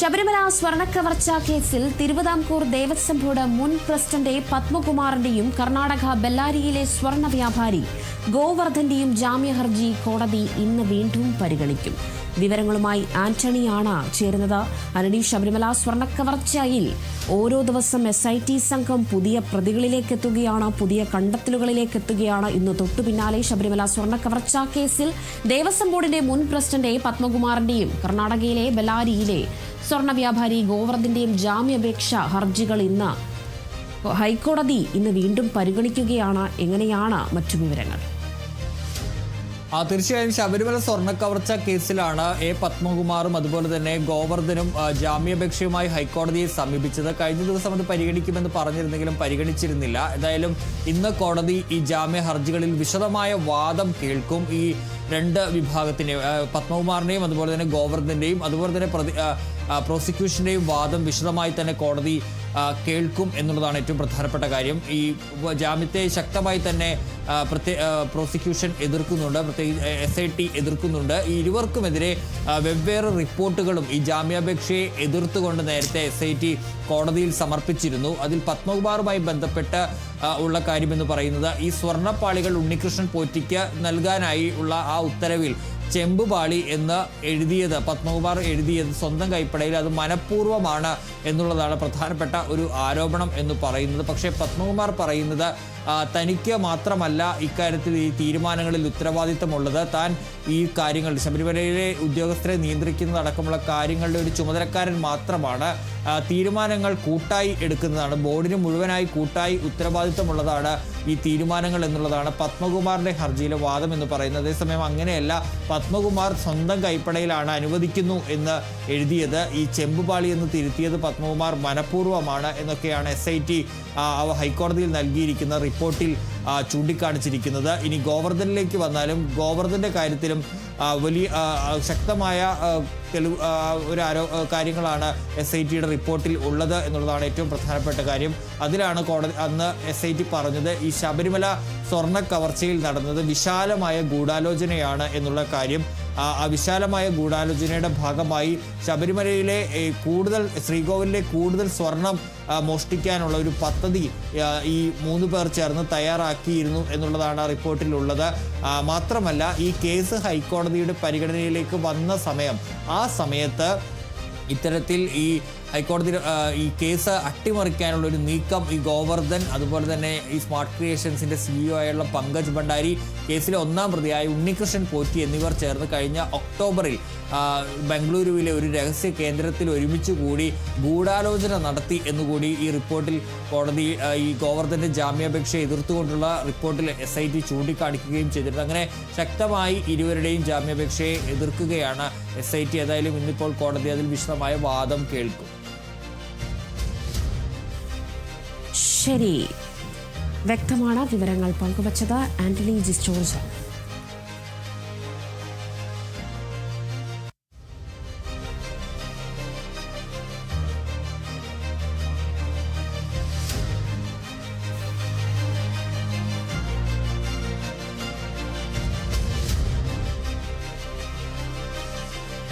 ശബരിമല സ്വർണക്കവർച്ച കേസിൽ തിരുവിതാംകൂർ ദേവസ്വം ബോർഡ് മുൻ പ്രസിഡന്റ് പത്മകുമാറിന്റെയും കർണാടക ബെല്ലാരിയിലെ സ്വർണ വ്യാപാരി ഗോവർദ്ധന്റെയും ജാമ്യ ഹർജി കോടതി ഇന്ന് വീണ്ടും പരിഗണിക്കും. വിവരങ്ങളുമായി ആന്റണിയാണ് ചേരുന്നത്. ആന്റണി ശബരിമല സ്വർണക്കവർച്ചയിൽ ഓരോ ദിവസം എസ് ഐ ടി സംഘം പുതിയ പ്രതികളിലേക്ക് എത്തുകയാണ് പുതിയ കണ്ടെത്തലുകളിലേക്ക് എത്തുകയാണ്. ഇന്ന് തൊട്ടു പിന്നാലെ ശബരിമല സ്വർണക്കവർച്ച കേസിൽ ദേവസ്വം ബോർഡിന്റെ മുൻ പ്രസിഡന്റ് പത്മകുമാറിന്റെയും കർണാടകയിലെ ബലാരിയിലെ സ്വർണ വ്യാപാരി ഗോവർദ്ധന്റെയും ജാമ്യാപേക്ഷ ഹർജികൾ ഇന്ന് ഹൈക്കോടതി ഇന്ന് വീണ്ടും പരിഗണിക്കുകയാണ്. എങ്ങനെയാണ് മറ്റു വിവരങ്ങൾ? ആ തീർച്ചയായും ശബരിമല സ്വർണക്കവർച്ച കേസിലാണ് എ പത്മകുമാറും അതുപോലെ തന്നെ ഗോവർദ്ധനും ജാമ്യാപേക്ഷയുമായി ഹൈക്കോടതിയെ സമീപിച്ചത്. കഴിഞ്ഞ ദിവസം അത് പരിഗണിക്കുമെന്ന് പറഞ്ഞിരുന്നെങ്കിലും പരിഗണിച്ചിരുന്നില്ല. എന്തായാലും ഇന്ന് കോടതി ഈ ജാമ്യ ഹർജികളിൽ വിശദമായ വാദം കേൾക്കും. ഈ രണ്ട് വിഭാഗത്തിന്റെയും പത്മകുമാറിന്റെയും അതുപോലെ തന്നെ ഗോവർദ്ധന്റെയും അതുപോലെ തന്നെ പ്രതി പ്രോസിക്യൂഷന്റെയും വാദം വിശദമായി തന്നെ കോടതി കേൾക്കും എന്നുള്ളതാണ് ഏറ്റവും പ്രധാനപ്പെട്ട കാര്യം. ഈ ജാമ്യത്തെ ശക്തമായി തന്നെ പ്രോസിക്യൂഷൻ എതിർക്കുന്നുണ്ട് പ്രത്യേകിച്ച് എസ് ഐ ടി എതിർക്കുന്നുണ്ട്. ഈ ഇരുവർക്കുമെതിരെ വെവ്വേറെ റിപ്പോർട്ടുകളും ഈ ജാമ്യാപേക്ഷയെ എതിർത്തുകൊണ്ട് നേരത്തെ എസ് ഐ ടി കോടതിയിൽ സമർപ്പിച്ചിരുന്നു. അതിൽ പത്മകുമാറുമായി ബന്ധപ്പെട്ട് ഉള്ള കാര്യമെന്ന് പറയുന്നത് ഈ സ്വർണപ്പാളികൾ ഉണ്ണികൃഷ്ണൻ പോറ്റിക്ക് നൽകാനായി ഉള്ള ആ ഉത്തരവിൽ ചെമ്പുപാളി എന്ന് എഴുതിയത് പത്മകുമാർ എഴുതിയത് സ്വന്തം കൈപ്പടയിൽ അത് മനഃപൂർവമാണ് എന്നുള്ളതാണ് പ്രധാനപ്പെട്ട ഒരു ആരോപണം എന്ന് പറയുന്നത്. പക്ഷേ പത്മകുമാർ പറയുന്നത് തനിക്ക് മാത്രമല്ല ഇക്കാര്യത്തിൽ ഈ തീരുമാനങ്ങളിൽ ഉത്തരവാദിത്തമുള്ളത്. താൻ ഈ കാര്യങ്ങൾ ശബരിമലയിലെ ഉദ്യോഗസ്ഥരെ നിയന്ത്രിക്കുന്നതടക്കമുള്ള കാര്യങ്ങളുടെ ഒരു ചുമതലക്കാരൻ മാത്രമാണ് തീരുമാനങ്ങൾ കൂട്ടായി എടുക്കുന്നതാണ് ബോർഡിന് മുഴുവനായി കൂട്ടായി ഉത്തരവാദിത്തമുള്ളതാണ് ഈ തീരുമാനങ്ങൾ എന്നുള്ളതാണ് പത്മകുമാറിന്റെ ഹർജിയിലെ വാദം എന്ന് പറയുന്നത്. അതേസമയം അങ്ങനെയല്ല പത്മകുമാർ സ്വന്തം കൈപ്പടയിലാണ് അനുവദിക്കുന്നു എന്ന് എഴുതിയത്. ഈ ചെമ്പുപാളി എന്ന് തിരുത്തിയത് പത്മകുമാർ മനഃപൂർവമാണ് എന്നൊക്കെയാണ് എസ് ഐ ടി ഹൈക്കോടതിയിൽ നൽകിയിരിക്കുന്ന റിപ്പോർട്ടിൽ ചൂണ്ടിക്കാണിച്ചിരിക്കുന്നത്. ഇനി ഗോവർദ്ധനിലേക്ക് വന്നാലും ഗോവർദ്ധന്റെ കാര്യത്തിലും വലിയ ശക്തമായ തെളിവ് ഒരു ആരോ കാര്യങ്ങളാണ് എസ് ഐ ടിയുടെ റിപ്പോർട്ടിൽ ഉള്ളത് എന്നുള്ളതാണ് ഏറ്റവും പ്രധാനപ്പെട്ട കാര്യം. അതിലാണ് കോടതി അന്ന് എസ് ഐ ടി പറഞ്ഞത് ഈ ശബരിമല സ്വർണ കവർച്ചയിൽ നടന്നത് വിശാലമായ ഗൂഢാലോചനയാണ് എന്നുള്ള കാര്യം. ആ വിശാലമായ ഗൂഢാലോചനയുടെ ഭാഗമായി ശബരിമലയിലെ കൂടുതൽ ശ്രീകോവിലിലെ കൂടുതൽ സ്വർണം മോഷ്ടിക്കാനുള്ള ഒരു പദ്ധതി ഈ മൂന്ന് പേർ ചേർന്ന് തയ്യാറാക്കിയിരുന്നു എന്നുള്ളതാണ് റിപ്പോർട്ടിലുള്ളത്. മാത്രമല്ല ഈ കേസ് ഹൈക്കോടതിയുടെ പരിഗണനയിലേക്ക് വന്ന സമയം ആ സമയത്ത് ഇത്തരത്തിൽ ഈ ഹൈക്കോടതി ഈ കേസ് അട്ടിമറിക്കാനുള്ള ഒരു നീക്കം ഈ ഗോവർദ്ധൻ അതുപോലെ തന്നെ ഈ സ്മാർട്ട് ക്രിയേഷൻസിന്റെ സിഇഒ ആയുള്ള പങ്കജ് ഭണ്ഡാരി കേസിലെ ഒന്നാം പ്രതിയായ ഉണ്ണികൃഷ്ണൻ പോറ്റി എന്നിവർ ചേർന്ന് കഴിഞ്ഞ ഒക്ടോബറിൽ ബംഗളൂരുവിലെ ഒരു രഹസ്യ കേന്ദ്രത്തിൽ ഒരുമിച്ച് കൂടി ഗൂഢാലോചന നടത്തി എന്നുകൂടി ഈ റിപ്പോർട്ടിൽ കോടതി ഈ ഗോവർദ്ധന്റെ ജാമ്യാപേക്ഷ എതിർത്തുകൊണ്ടുള്ള റിപ്പോർട്ടിൽ എസ് ഐ ടി ചൂണ്ടിക്കാണിക്കുകയും ചെയ്തിട്ടുണ്ട്. അങ്ങനെ ശക്തമായി ഇരുവരുടെയും ജാമ്യാപേക്ഷയെ എതിർക്കുകയാണ് എസ് ഐ ടി ഏതായാലും ഇന്നിപ്പോൾ കോടതി അതിൽ വിശദമായ വാദം കേൾക്കും. ശരി വ്യക്തമാണ് വിവരങ്ങൾ പങ്കുവച്ചത് ആന്റണി ജിസ്റ്റോർജ്.